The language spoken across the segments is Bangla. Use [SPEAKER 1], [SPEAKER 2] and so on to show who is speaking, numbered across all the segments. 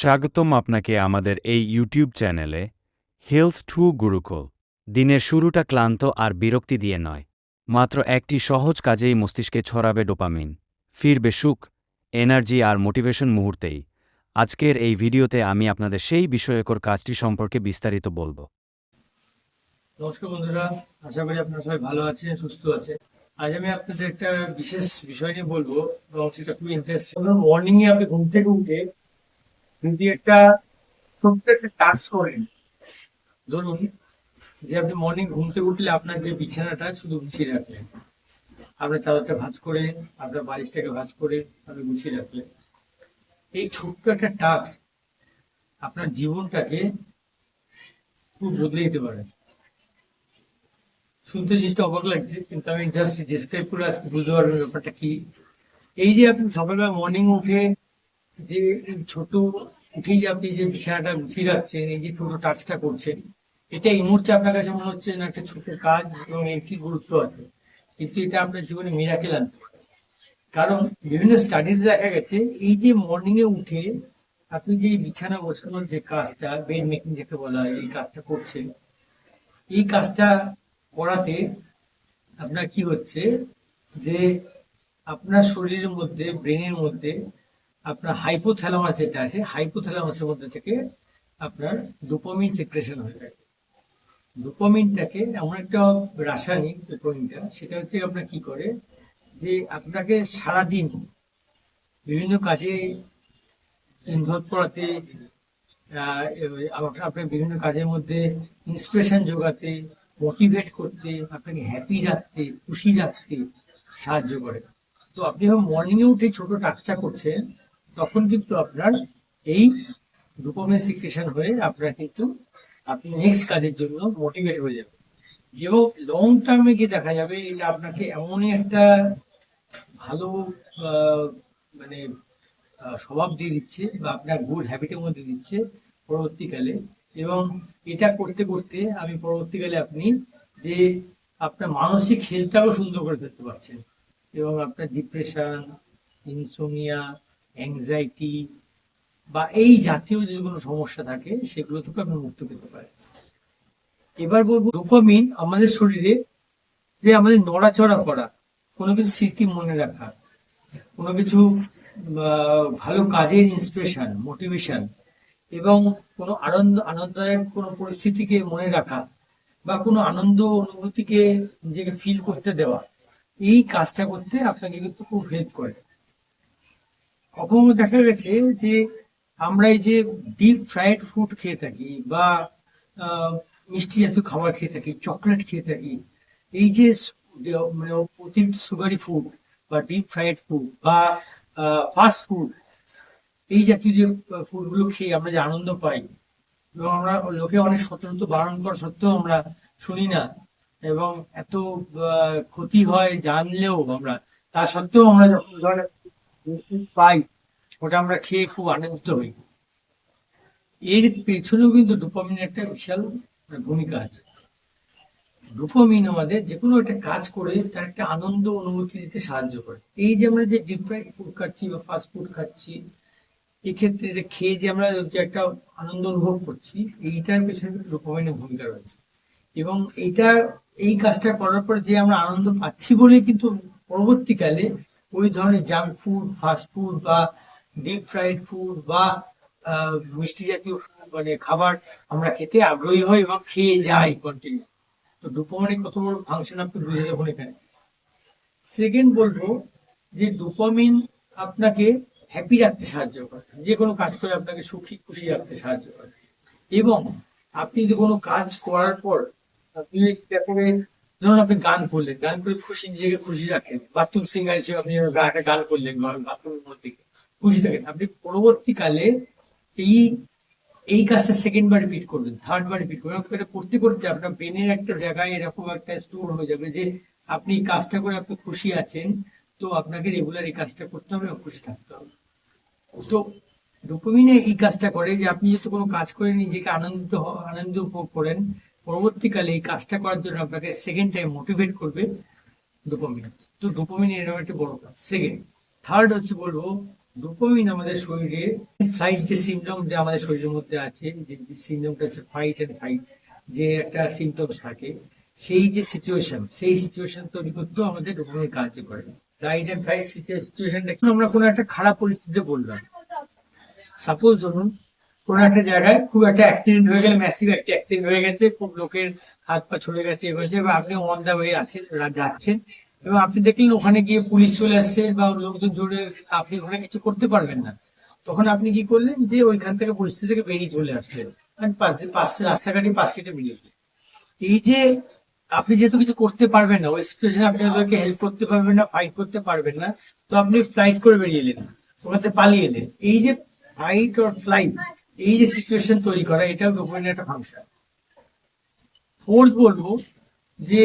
[SPEAKER 1] স্বাগতম আপনাকে আমাদের এই ইউটিউব চ্যানেলে হেলথ টু গুরুকুল। দিনের শুরুটা ক্লান্ত আর বিরক্তি দিয়ে নয়। মাত্র একটি সহজ কাজেই মস্তিষ্কে ছড়াবে ডোপামিন ফিরবে সুখ এনার্জি আর মোটিভেশন মুহূর্তেই। আজকের এই ভিডিওতে আমি আপনাদের সেই বিষয়কর কাজটি সম্পর্কে বিস্তারিত বলব।
[SPEAKER 2] নমস্কার বন্ধুরা আশা করি আপনারা সবাই ভালো আছেন সুস্থ আছেন। আজ আমি আপনাদের একটা বিশেষ বিষয় নিয়ে বলব এবং সেটা খুবই ইন্টারেস্টিং মর্নিং এ আপনি ঘুম থেকে উঠে যদি একটা ছোট্ট একটা টাস্ক করেন, ধরুন যে আপনি মর্নিং ঘুম থেকে উঠলে আপনার যে বিছানাটা শুধু গুছিয়ে রাখলেন, আপনার চাদরটা ভাঁজ করে, আপনার বালিশটাকে ভাঁজ করে আপনি গুছিয়ে রাখলেন, এই ছোট্ট একটা টাস্ক আপনার জীবনটাকে খুব বদলে দিতে পারে। শুনতে জিনিসটা অবাক লাগছে, কিন্তু আমি জাস্ট ডিসক্রাইব করে আজকে বুঝতে পারবেন ব্যাপারটা কি। এই যে আপনি সকালবেলা মর্নিং উঠে যে ছোট উঠেই আপনি যে বিছানাটা গুছিয়ে রাখছেন, এই যে ছোট টাচটা করছেন, এটা এই মুহূর্তে আপনার কাছে মনে হচ্ছে না একটা ছোট কাজ এবং এর কি গুরুত্ব আছে? কিন্তু এটা আপনার জীবনে মিরাকেল আনতে কারণ বিভিন্ন স্টাডিতে দেখা গেছে, এই যে মর্নিং এ উঠে আপনি যে বিছানা গোছানোর যে কাজটা বেড মেকিং যেটা বলা হয়, এই কাজটা করছেন, এই কাজটা করাতে আপনার কি হচ্ছে যে আপনার শরীরের মধ্যে ব্রেনের মধ্যে আপনার হাইপোথ্যালামাস যেটা আছে হাইপোথ্যালামাসের মধ্যে থেকে আপনার ডোপামিন সিক্রেশন হয়ে যায় ডোপামিনটাকে এমন একটা রাসায়নিক ডোপামিনটা সেটা হচ্ছে আপনার কি করে? যে আপনাকে সারাদিন বিভিন্ন কাজে ইনভলভ করাতে আপনার বিভিন্ন কাজের মধ্যে ইন্সপিরেশন যোগাতে মোটিভেট করতে, আপনাকে হ্যাপি রাখতে, খুশি রাখতে সাহায্য করে। তো আপনি যখন মর্নিং এ উঠে ছোট টাস্কটা করছেন তখন কিন্তু আপনার এই ডোপামিন সিক্রেশন হয়ে আপনার কিন্তু আপনি নেক্সট কাজের জন্য মোটিভেট হয়ে যাবে এবং লং টার্মে গিয়ে দেখা যাবে এটা আপনাকে এমনই একটা ভালো মানে স্বভাব দিয়ে দিচ্ছে বা আপনার গুড হ্যাবিটের মধ্যে দিচ্ছে পরবর্তীকালে। এবং এটা করতে করতে আমি পরবর্তীকালে আপনি যে আপনার মানসিক হেলথটাও সুন্দর করে ফেলতে পারছেন। এবং আপনার ডিপ্রেশন ইনসোমিয়া অ্যাংজাইটি বা এই জাতীয় যে কোনো সমস্যা থাকে, সেগুলো থেকে আপনি মুক্ত পেতে পারেন। এবার বলব ডোপামিন আমাদের শরীরে যে আমাদের নড়াচড়া করা, কোনো কিছু স্মৃতি মনে রাখা, কোনো কিছু ভালো কাজের ইন্সপিরেশন মোটিভেশন এবং কোনো আনন্দ, আনন্দদায়ক কোনো পরিস্থিতিকে মনে রাখা বা কোনো আনন্দ অনুভূতিকে নিজেকে ফিল করতে দেওয়া, এই কাজটা করতে আপনাকে কিন্তু খুব হেল্প করে। কখনো দেখা গেছে যে আমরা এই যে ডিপ ফ্রাইড ফুড খেয়ে থাকি বা মিষ্টি জাতীয় খাবার খেয়ে থাকি চকলেট খেয়ে থাকি, এই যে মানে অতিরিক্ত সুগারি ফুড বা ডিপ ফ্রাইড ফুড বা ফাস্ট ফুড এই জাতীয় যে ফুডগুলো খেয়ে আমরা যে আনন্দ পাই, এবং আমরা লোকে অনেক সতর্ক বারণ করা সত্ত্বেও আমরা শুনি না, এবং এত ক্ষতি হয় জানলেও আমরা, তা সত্ত্বেও আমরা যখন পাই, ওটা আমরা খেয়ে খুব আনন্দিত হই। এর পেছনেও কিন্তু ডোপামিনের একটা বিশাল ভূমিকা আছে। ডোপামিন আমাদের যে কোনো একটা কাজ করে তার একটা আনন্দ অনুভূতি দিতে সাহায্য করে। এই যে আমরা যে ডিপ ফ্রাইড ফুড খাচ্ছি বা ফাস্ট ফুড খাচ্ছি, এক্ষেত্রে এটা খেয়ে যে আমরা যে একটা আনন্দ অনুভব করছি, এইটার পেছনে ডোপামিনের ভূমিকা রয়েছে। এবং এইটা, এই কাজটা করার পরে যে আমরা আনন্দ পাচ্ছি বলে কিন্তু পরবর্তীকালে ওই ধরনের জাঙ্ক ফুড ফাস্ট ফুড বা ডিপ ফ্রাইড ফুড বা মিষ্টি জাতীয় মানে খাবার আমরা খেতে আগ্রহী হই এবং খেয়ে যাই কন্টিনিউ তো ডোপামিনের কত বড় ফাংশন আপনি বুঝে যাবেন এখানে। সেকেন্ড বলব যে ডোপামিন আপনাকে হ্যাপি রাখতে সাহায্য করে। যে কোনো কাজ করে আপনাকে সুখী, খুশি রাখতে সাহায্য করে। এবং আপনি যদি কোনো কাজ করার পর আপনি ধরুন আপনি গান করলেন, গান করে খুশি নিজেকে খুশি রাখেন। বাথরুম সিঙ্গার হিসেবে আপনি একটা গান করলেন বাথরুমের মধ্যে খুশি থাকেন। আপনি পরবর্তীকালে এই এই কাজটা সেকেন্ড বার রিপিট করবেন থার্ড বার রিপিট করবেন। এটা করতে করতে আপনার ব্রেনের একটা জায়গায় এরকম একটা স্টোর হয়ে যাবে যে আপনি কাজটা করে আপনি খুশি আছেন, তো আপনাকে রেগুলার এই কাজটা করতে হবে খুশি থাকতে হবে। তো ডোপামিনে এই কাজটা করে যে আপনি যদি কোনো কাজ করে নিজেকে আনন্দিত আনন্দ উপভোগ করেন পরবর্তীকালে এই কাজটা করার জন্য আপনাকে সেকেন্ড টাইম মোটিভেট করবে ডোপামিন তো ডোপামিন এরকম একটা বড় কাজ। সেকেন্ড থার্ড হচ্ছে বলব ডোপামিন আমাদের শরীরে ফ্লাইট যে সিমটম যে আমাদের শরীরের মধ্যে আছে, যে সিমটমটা হচ্ছে ফাইট এন্ড ফাইট যে একটা সিমটমস থাকে, সেই যে সিচুয়েশন সেই সিচুয়েশন তৈরি করতেও আমাদের ডোপামিন কাজ করে। ফ্লাইট এন্ড ফাইট সিচুয়েশনটা আমরা কোনো একটা খারাপ পরিস্থিতিতে বললাম সাপোজ ধরুন কোন একটা জায়গায় খুব একটা অ্যাক্সিডেন্ট হয়ে গেলে ম্যাসিভ একটা অ্যাক্সিডেন্ট হয়ে গেছে, খুব লোকের হাত পা ছড়ে গেছে, এ হয়েছে, বা আপনি অন দা ওয়ে আছেন যাচ্ছেন। এবং আপনি দেখলেন ওখানে গিয়ে পুলিশ চলে আসছে, বা লোকজন জোরে, আপনি ওখানে কিছু করতে পারবেন না। তখন আপনি কি করলেন যে ওইখান থেকে পরিস্থিতি থেকে বেরিয়ে চলে আসলেন। মানে পাশ দিয়ে পাশ রাস্তাঘাটে পাশ কেটে বেরিয়ে। এই যে আপনি যেহেতু কিছু করতে পারবেন না, ওই সিচুয়েশনে আপনি ওদেরকে হেল্প করতে পারবেন না ফাইট করতে পারবেন না, তো আপনি ফ্লাইট করে বেরিয়ে এলেন, ওখান থেকে পালিয়ে এলেন। এই যে ফাইট অর ফ্লাইট এই যে সিচুয়েশন তৈরি করা, এটাও ডোপামিনের একটা ফাংশন। ফোর্থ বলব যে,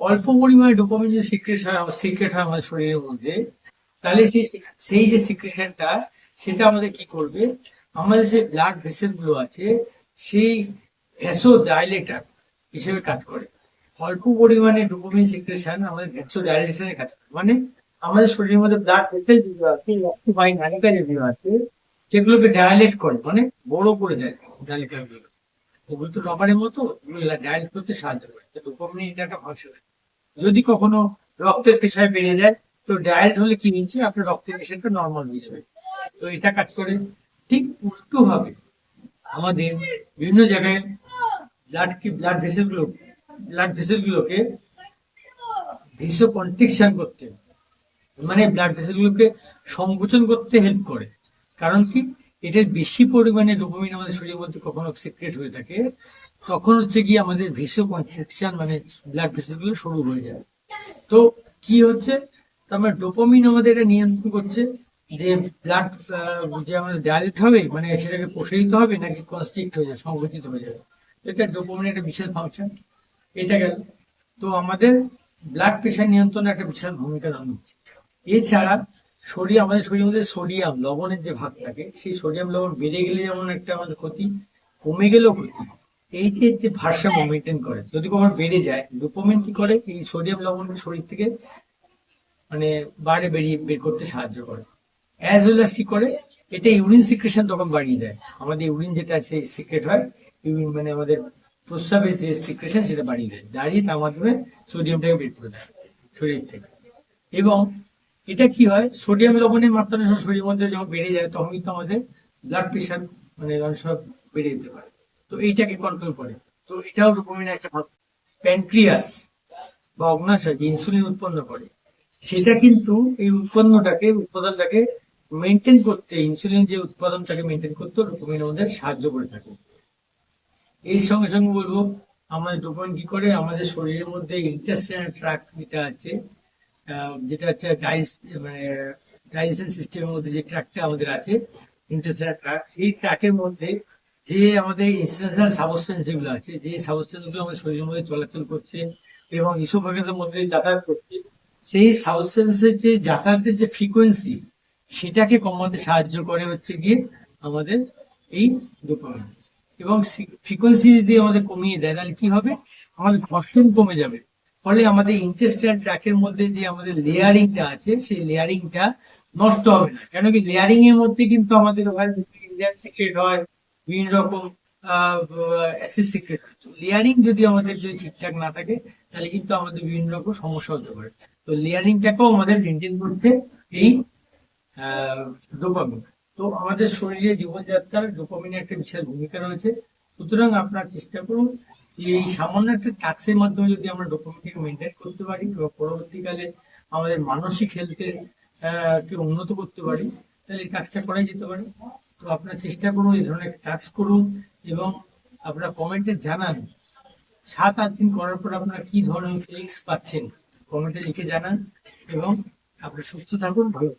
[SPEAKER 2] অল্প পরিমাণে ডোপামিন যে সিক্রেট হয় সিক্রেট হয় আমাদের শরীরের মধ্যে, তাহলে সেই সেই যে সিক্রেশনটা সেটা আমাদের কি করবে? আমাদের যে ব্লাড ভেসেলগুলো আছে, সেই ভ্যাসো ডাইলেটার হিসেবে কাজ করে। অল্প পরিমাণে ডোপামিন সিক্রেশন আমাদের ভ্যাসো ডাইলেশনের কাজ করে। মানে আমাদের শরীরের মধ্যে ব্লাড ভেসেল যেগুলো আছে অক্সিফাইন নালিকা যেগুলো আছে, সেগুলোকে ডায়ালেট করে মানে বড় করে দেয় ডায়ালেটার ওগুলো তো রবারের মতো ডায়ালেট করতে সাহায্য করে। ডোপামিন এটা একটা ফাংশন যদি কখনো রক্তের পেশায় বেড়ে যায়, তো ডায়েট হলে কি নিচ্ছে আপনার রক্তের পেশাটা নর্মাল হয়ে যাবে। তো এটা কাজ করে। ঠিক উল্টো ভাবে আমাদের বিভিন্ন জায়গায় ব্লাড কি ব্লাড ভেসেলগুলো ব্লাড ভেসেল গুলোকে ভিসো কন্ট্রিকশন করতে মানে ব্লাড ভেসেল গুলোকে সংকোচন করতে হেল্প করে। কারণ কি? এটার বেশি পরিমাণে ডোপামিন আমাদের শরীরের মধ্যে কখনো সিক্রেট হয়ে থাকে। তখন হচ্ছে কি আমাদের ভিসো কন্ট্রিকশন মানে ব্লাড ভেসেলগুলো সরু হয়ে যায়। তো কি হচ্ছে? তার মানে ডোপামিন আমাদের এটা নিয়ন্ত্রণ করছে যে ব্লাড যে আমাদের ডায়ালেট হবে মানে সেটাকে প্রসারিত হবে নাকি কনস্ট্রিক্ট হয়ে যাবে সংকুচিত হয়ে যাবে এটা ডোপামিন একটা বিশাল ফাংশন এটা গেল। তো আমাদের ব্লাড প্রেশার নিয়ন্ত্রণে একটা বিশাল ভূমিকা হচ্ছে এছাড়া শরীর আমাদের শরীরের মধ্যে সোডিয়াম, লবণের যে ভাগ থাকে, সেই সোডিয়াম, লবণ বেড়ে গেলে যেমন একটা আমাদের ক্ষতি, কমে গেলেও ক্ষতি। এই যে ভারসাম্য মেনটেন করে, যদি কখনো বেড়ে যায় ডোপামিন কি করে? এই সোডিয়াম, লবণ শরীর থেকে মানে বাইরে বেরিয়ে বের করতে সাহায্য করে। অ্যাজ ওয়েল কি করে? এটা ইউরিন সিক্রেশন তখন বাড়িয়ে দেয়। আমাদের ইউরিন যেটা আছে সিক্রেট হয় ইউরিন মানে আমাদের প্রস্রাবের যে সিক্রেশন সেটা বাড়িয়ে দেয়, দাঁড়িয়ে তার মাধ্যমে সোডিয়ামটাকে বের করে দেয় শরীর থেকে। এবং এটা কি হয়? সোডিয়াম লবণের মাত্রা শরীরের মধ্যে যখন বেড়ে যায় তখন কিন্তু আমাদের ব্লাড প্রেশার মানে সময় বেড়ে যেতে পারে। তো এইটাকে কন্ট্রোল করে। তো এটাও ডোপামিনের একটা প্যানক্রিয়াস বা অগ্নাশয় ইনসুলিন উৎপন্ন করে। সেটা কিন্তু এই উৎপন্নটাকে, উৎপাদনটাকে মেনটেন করতে ইনসুলিন যে উৎপাদনটাকে মেনটেন করতে ডোপামিন আমাদের সাহায্য করে থাকে। এই সঙ্গে সঙ্গে বলব আমাদের ডোপামিন কি করে? আমাদের শরীরের মধ্যে ইন্টাস্টাইনাল ট্রাক যেটা আছে যেটা হচ্ছে ডাইস মানে ডাইজেশন সিস্টেমের মধ্যে যে ট্র্যাকটা আমাদের আছে ইন্টাস্টাইনাল ট্রাক সেই ট্র্যাকের মধ্যে যে আমাদের ইন্টারন্যাশনাল সাবস্টেন্স যেগুলো আছে, যে সাবস্টেন্সগুলো আমাদের শরীরের মধ্যে চলাচল করছে এবং ইসোফাগাসের মধ্যে যাতায়াত করছে, সেই সাবস্টেন্সের যে যাতায়াতের যে ফ্রিকোয়েন্সি সেটাকে কমাতে সাহায্য করে হচ্ছে গিয়ে আমাদের এই ডোপামিন এবং ফ্রিকোয়েন্সি যদি আমাদের কমিয়ে দেয়, তাহলে কি হবে? আমাদের ঘর্ষণ কমে যাবে। ফলে আমাদের ইন্টেস্টাইন ট্র্যাকের মধ্যে যে আমাদের লেয়ারিংটা আছে, সেই লেয়ারিংটা নষ্ট হবে না। কেন কি লেয়ারিং এর মধ্যে কিন্তু আমাদের ইন্ডিয়ান সিক্রেট হয়, বিভিন্ন রকম অ্যাসিড সিক্রেট লেয়ারিং যদি আমাদের যদি ঠিকঠাক না থাকে, তাহলে কিন্তু আমাদের বিভিন্ন রকম সমস্যা হতে পারে। তো লেয়ারিংটাকেও আমাদের মেনটেন করছে এই ডোপামিন তো আমাদের শরীরে জীবনযাত্রার ডোপামিনের একটা বিশাল ভূমিকা রয়েছে। সুতরাং আপনারা চেষ্টা করুন এই সামান্য একটা টাক্সের মাধ্যমে যদি আমরা ডোপামিনকে মেনটেন করতে পারি এবং পরবর্তীকালে আমাদের মানসিক হেলথের কে উন্নত করতে পারি, তাহলে এই কাজটা করাই যেতে পারে। তো আপনারা চেষ্টা করুন এই ধরনের টাস্ক করুন এবং আপনারা কমেন্টে জানান, সাত আট দিন করার পর আপনারা কি ধরনের ফিলিংস পাচ্ছেন? কমেন্টে লিখে জানান এবং আপনি সুস্থ থাকুন, ভালো।